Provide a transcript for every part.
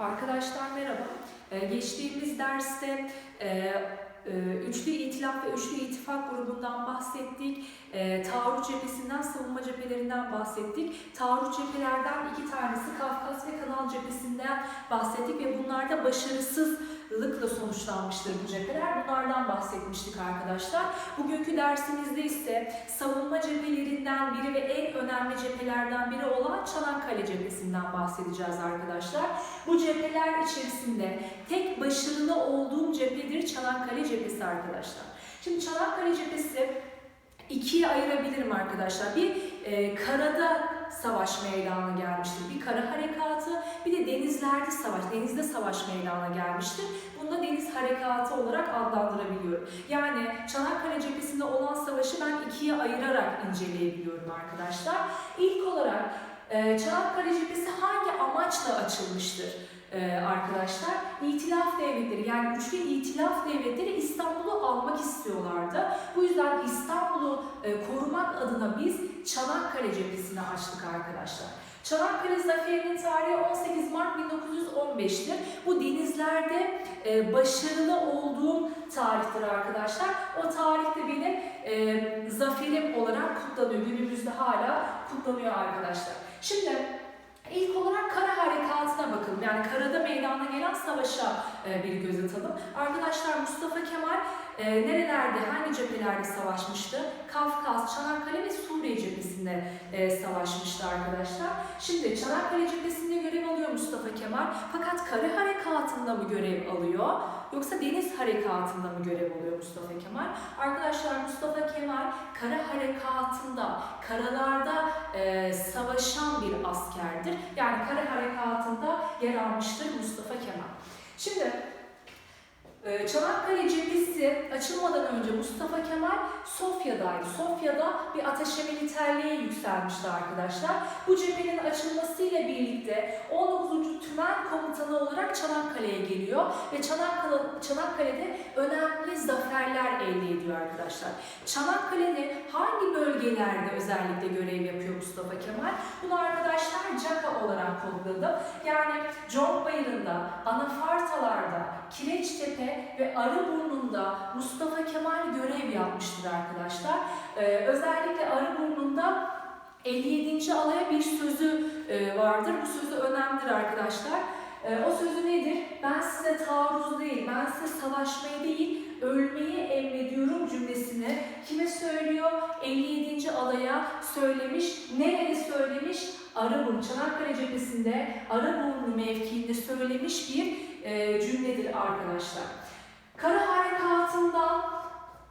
Arkadaşlar merhaba. Ee, geçtiğimiz derste e, e, Üçlü İtilaf ve Üçlü İttifak grubundan bahsettik. E, taarruz cephesinden, savunma cephelerinden bahsettik. Taarruz cephelerden iki tanesi Kafkas ve Kanal cephesinden bahsettik ve bunlarda başarısızlıkla sonuçlanmıştır bu cepheler. Bunlardan bahsetmiştik arkadaşlar. Bugünkü dersimizde ise savunma cephelerinden biri ve en önemli cephelerden biri olan Çanakkale cephesinden bahsedeceğiz arkadaşlar. Bu cepheler içerisinde tek başarılı olduğum cephedir Çanakkale cephesi arkadaşlar. Şimdi Çanakkale cephesi ikiye ayırabilirim arkadaşlar. Bir e, karada savaş meydana gelmiştir. Bir kara harekatı, bir de denizlerde savaş, denizde savaş meydana gelmiştir. Bunu da deniz harekatı olarak adlandırabiliyorum. Yani Çanakkale cephesinde olan savaşı ben ikiye ayırarak inceleyebiliyorum arkadaşlar. İlk olarak e, Çanakkale cephesi hangi amaçla açılmıştır? Ee, arkadaşlar İtilaf devletleri yani üçlü İtilaf devletleri İstanbul'u almak istiyorlardı. Bu yüzden İstanbul'u e, korumak adına biz Çanakkale cephesini açtık arkadaşlar. Çanakkale Zaferi'nin tarihi 18 Mart 1915'tir. Bu denizlerde e, başarılı olduğum tarihtir arkadaşlar. O tarihte benim e, zaferim olarak kutlanıyor. Günümüzde hala kutlanıyor arkadaşlar. Şimdi İlk olarak kara harekatına bakalım. Yani karada meydana gelen savaşa e, bir göz atalım. Arkadaşlar Mustafa Kemal e, nerelerde, hangi cephelerde savaşmıştı? Kafkas, Çanakkale ve Suriye cephesinde e, savaşmıştı arkadaşlar. Şimdi Çanakkale cephesinde görev alıyor Mustafa Kemal. Fakat kara harekatında mı görev alıyor? Yoksa deniz harekatında mı görev alıyor Mustafa Kemal? Arkadaşlar Mustafa Kemal kara harekatında, karalarda e, savaşan bir askerdir. Yani kara harekatında yer almıştır Mustafa Kemal. Şimdi Çanakkale cephesi açılmadan önce Mustafa Kemal Sofya'daydı. Sofya'da bir ateşe militerliğe yükselmişti arkadaşlar. Bu cephenin açılmasıyla birlikte 19. Tümen Komutanı olarak Çanakkale'ye geliyor ve Çanakkale, Çanakkale'de önemli zaferler elde ediyor arkadaşlar. Çanakkale'de hangi bölgelerde özellikle görev yapıyor Mustafa Kemal? Bunu arkadaşlar Caka olarak kodladım. Yani Conk Bayırı'nda, Anafartalar'da, Kireçtepe ve Arıburnu'nda Mustafa Kemal görev yapmıştır arkadaşlar. Ee, özellikle Arıburnu'nda 57. alaya bir sözü e, vardır. Bu sözü önemlidir arkadaşlar. E, o sözü nedir? Ben size taarruz değil, ben size savaşmayı değil, ölmeyi emrediyorum cümlesini kime söylüyor? 57. alaya söylemiş. Nerede söylemiş? Arıburnu, Çanakkale cephesinde Arıburnu mevkiinde söylemiş bir e, cümledir arkadaşlar. Kara harekatından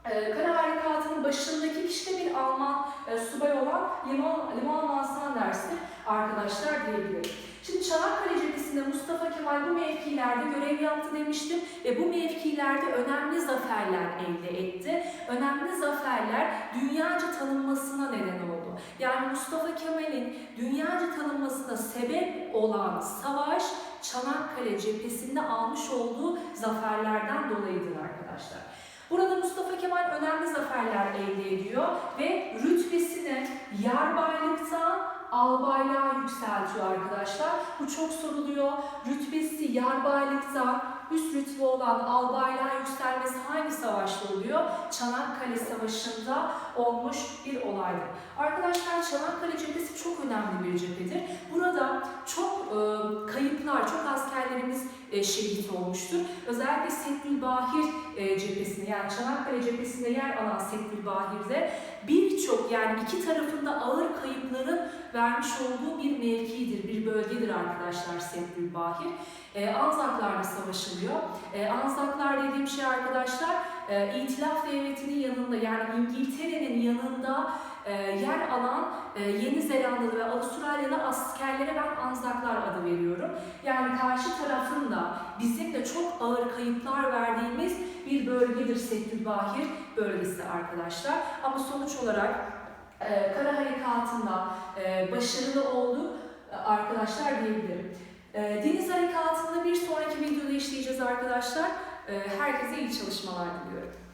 e, Kara harekatının başındaki kişi de bir Alman e, subay olan Liman, Liman Mansan dersi arkadaşlar diyebilirim. Şimdi Çanakkale cephesinde Mustafa Kemal bu mevkilerde görev yaptı demiştim ve bu mevkilerde önemli zaferler elde etti. Önemli zaferler dünyaca tanınmasına neden oldu. Yani Mustafa Kemal'in dünyaca tanınmasına sebep olan savaş Çanakkale cephesinde almış olduğu zaferlerden dolayıdır arkadaşlar. Burada Mustafa Kemal önemli zaferler elde ediyor ve rütbesini yarbaylıktan albaylığa yükseltiyor arkadaşlar. Bu çok soruluyor. Rütbesi yarbaylıktan üst rütbe olan albaylığa yükselmesi hangi savaşta oluyor? Çanakkale Savaşı'nda olmuş bir olaydır. Arkadaşlar Çanakkale cephesi çok önemli bir cephedir. Çok askerlerimiz e, şehit olmuştur. Özellikle Seddülbahir e, cephesinde yani Çanakkale cephesinde yer alan Seddülbahir'de birçok yani iki tarafında ağır kayıpların vermiş olduğu bir mevkidir, bir bölgedir arkadaşlar Seddülbahir. E, Anzaklarla savaşılıyor. E, Anzaklar dediğim şey arkadaşlar e, İtilaf Devleti'nin yanında yani İngiltere'nin yanında e, yer alan e, Yeni Zelandalı ve Avustralyalı askerlere ben Anzaklar adı veriyorum. Yani karşı tarafın da bizim de çok ağır kayıplar verdiğimiz bir bölgedir Seddülbahir bölgesi arkadaşlar. Ama sonuç olarak e, kara harekatında e, başarılı oldu arkadaşlar diyebilirim. Deniz harekatında bir sonraki videoda işleyeceğiz arkadaşlar. Herkese iyi çalışmalar diliyorum.